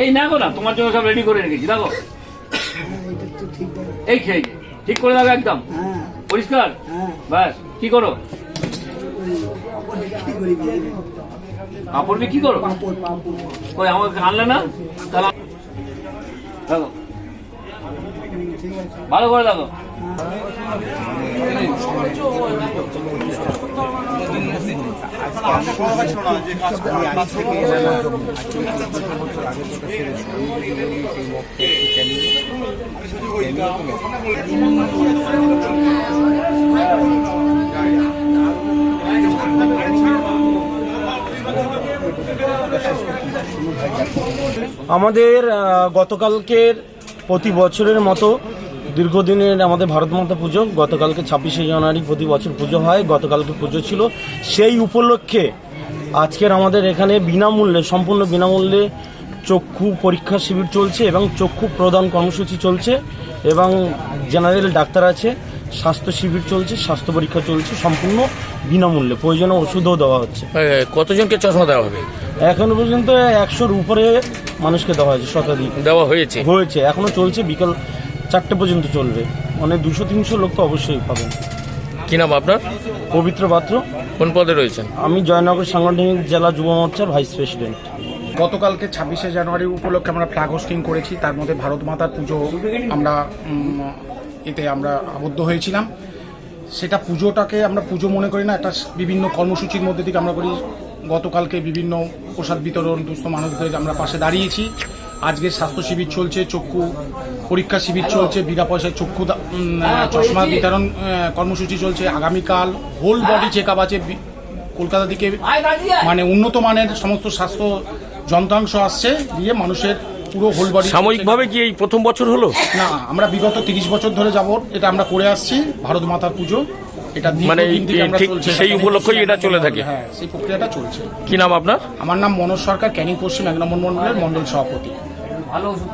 এই না গো না, তোমার জন্য সব রেডি করে রেখেছি, দেখো। এই খেয়ে ঠিক করে দেবে একদম। পরিষ্কার? ব্যাস, কি করো? কাপড় কি করো? ওই আমাকে আনলে না? তাহলে দেখো। ভালো করে দেখো। আমাদের গতকালকের প্রতি বছরের মতো দীর্ঘদিনের আমাদের ভারত মাতা পুজো গতকালকে ছাব্বিশে জানুয়ারি প্রতি বছর পুজো হয় গতকালকে পুজো ছিল। সেই উপলক্ষে আজকের আমাদের এখানে বিনামূল্যে সম্পূর্ণ বিনামূল্যে চক্ষু পরীক্ষা শিবির চলছে এবং চক্ষু প্রদান কর্মসূচি চলছে এবং জেনারেল ডাক্তার আছে স্বাস্থ্য শিবির চলছে স্বাস্থ্য পরীক্ষা চলছে সম্পূর্ণ বিনামূল্যে। প্রয়োজনীয় ওষুধও দেওয়া হচ্ছে। কতজনকে চশমা দেওয়া হবে? এখনও পর্যন্ত একশোর উপরে মানুষকে দেওয়া হয়েছে শতাধিক। দেওয়া হয়েছে? হয়েছে এখনও চলছে বিকাল চারটে পর্যন্ত চলবে। মানে দুশো তিনশো লোক তো অবশ্যই পাবেন। কি নাম আপনার? পবিত্র পাত্র। কোন পদে রয়েছেন? আমি জয়নগর সাংগঠনিক জেলা যুব মোর্চার ভাইস প্রেসিডেন্ট। গতকালকে ছাব্বিশে জানুয়ারি উপলক্ষে আমরা ফ্ল্যাগ হোস্টিং করেছি। তার মধ্যে ভারত মাতার পুজো আমরা এতে আমরা আবদ্ধ হয়েছিলাম। সেটা পুজোটাকে আমরা পুজো মনে করি না একটা বিভিন্ন কর্মসূচির মধ্যে থেকে আমরা করি। গতকালকে বিভিন্ন প্রসাদ বিতরণ দুস্থ মানুষদের আমরা পাশে দাঁড়িয়েছি। আজকে স্বাস্থ্য শিবির চলছে চক্ষু পরীক্ষা শিবির চলছে বিনা পয়সায় চক্ষু চশমা বিতরণ কর্মসূচি চলছে। আগামীকাল হোল বডি চেক আপ আছে কলকাতা থেকে মানে উন্নত মানের সমস্ত স্বাস্থ্য যন্ত্রাংশ আসছে দিয়ে মানুষের পুরো হোল বডি সাময়িকভাবে কি এই প্রথম বছর হলো? না আমরা বিগত তিরিশ বছর ধরে যাব এটা আমরা করে আসছি ভারত মাতার পুজো। এটা মানে। সেই উপলক্ষেই এটা চলে থাকে? হ্যাঁ সেই প্রক্রিয়াটা চলছে। কি নাম আপনার? আমার নাম মনোজ সরকার ক্যানিং পশ্চিম এক নম্বর মন্ডলের মন্ডল সভাপতি। ভালো ওষুধ